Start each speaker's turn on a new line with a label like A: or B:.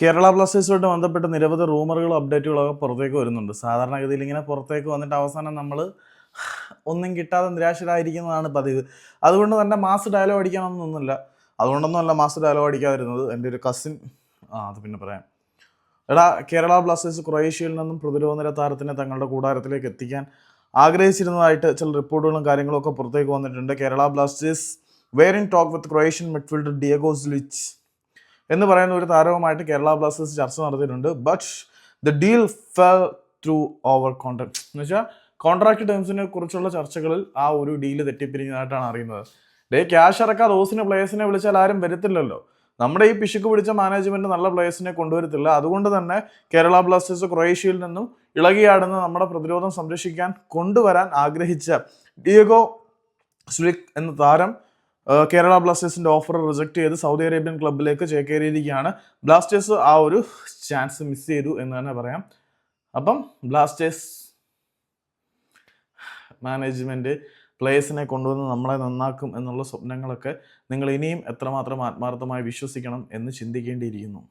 A: കേരള ബ്ലാസ്റ്റേഴ്സുമായിട്ട് ബന്ധപ്പെട്ട് നിരവധി റൂമറുകളും അപ്ഡേറ്റുകളൊക്കെ പുറത്തേക്ക് വരുന്നുണ്ട്. സാധാരണഗതിയിൽ ഇങ്ങനെ പുറത്തേക്ക് വന്നിട്ട് അവസാനം നമ്മൾ ഒന്നും കിട്ടാതെ നിരാശരായിരിക്കുന്നതാണ് പതിവ്. അതുകൊണ്ട് തന്നെ മാസ് ഡയലോഗ് അടിക്കണമെന്നൊന്നുമില്ല അതുകൊണ്ടൊന്നുമല്ല മാസ് ഡയലോഗ് അടിക്കാതിരുന്നത്. എന്റെ ഒരു കസിൻ ആ അത് പിന്നെ പറയാം. എടാ കേരള ബ്ലാസ്റ്റേഴ്സ് ക്രൊയേഷ്യയിൽ നിന്നും പ്രതിരോധ താരത്തിനെ തങ്ങളുടെ കൂടാരത്തിലേക്ക് എത്തിക്കാൻ ആഗ്രഹിച്ചിരുന്നതായിട്ട് ചില റിപ്പോർട്ടുകളും കാര്യങ്ങളും ഒക്കെ പുറത്തേക്ക് വന്നിട്ടുണ്ട്. Kerala Blasters were in talk with Croatian midfielder ഡിയഗോസ് ലിച്ച് എന്ന് പറയുന്ന ഒരു താരവുമായിട്ട് കേരള ബ്ലാസ്റ്റേഴ്സ് ചർച്ച നടത്തിയിട്ടുണ്ട്. But the deal fell through over contract എന്ന് വെച്ചാൽ കോൺട്രാക്ട് ടേംസിനെ കുറിച്ചുള്ള ചർച്ചകളിൽ ആ ഒരു ഡീൽ തെറ്റിപ്പിരിഞ്ഞതായിട്ടാണ് അറിയുന്നത്. ഡേ ക്യാഷ് ഇറക്കാതെ ഓസിന് പ്ലേയേഴ്സിനെ വിളിച്ചാൽ ആരും വരത്തില്ലല്ലോ. നമ്മുടെ ഈ പിശുക്ക് പിടിച്ച മാനേജ്മെന്റ് നല്ല പ്ലേയേഴ്സിനെ കൊണ്ടുവരത്തില്ല. അതുകൊണ്ട് തന്നെ കേരള ബ്ലാസ്റ്റേഴ്സ് ക്രൊയേഷ്യയിൽ നിന്നും ഇളകിയാടുന്ന നമ്മുടെ പ്രതിരോധം സംരക്ഷിക്കാൻ കൊണ്ടുവരാൻ ആഗ്രഹിച്ച ഡിയഗോ സ്ലിക് എന്ന താരം കേരള ബ്ലാസ്റ്റേഴ്സിന്റെ ഓഫർ റിജക്ട് ചെയ്ത് സൗദി അറേബ്യൻ ക്ലബിലേക്ക് ചേക്കേറിയിരിക്കുകയാണ്. ബ്ലാസ്റ്റേഴ്സ് ആ ഒരു ചാൻസ് മിസ് ചെയ്തു എന്ന് തന്നെ പറയാം. അപ്പം ബ്ലാസ്റ്റേഴ്സ് മാനേജ്മെന്റ് പ്ലേയേഴ്സിനെ കൊണ്ടുവന്ന് നമ്മളെ നന്നാക്കും എന്നുള്ള സ്വപ്നങ്ങളൊക്കെ നിങ്ങൾ ഇനിയും എത്രമാത്രം ആത്മാർത്ഥമായി വിശ്വസിക്കണം എന്ന് ചിന്തിക്കേണ്ടിയിരിക്കുന്നു.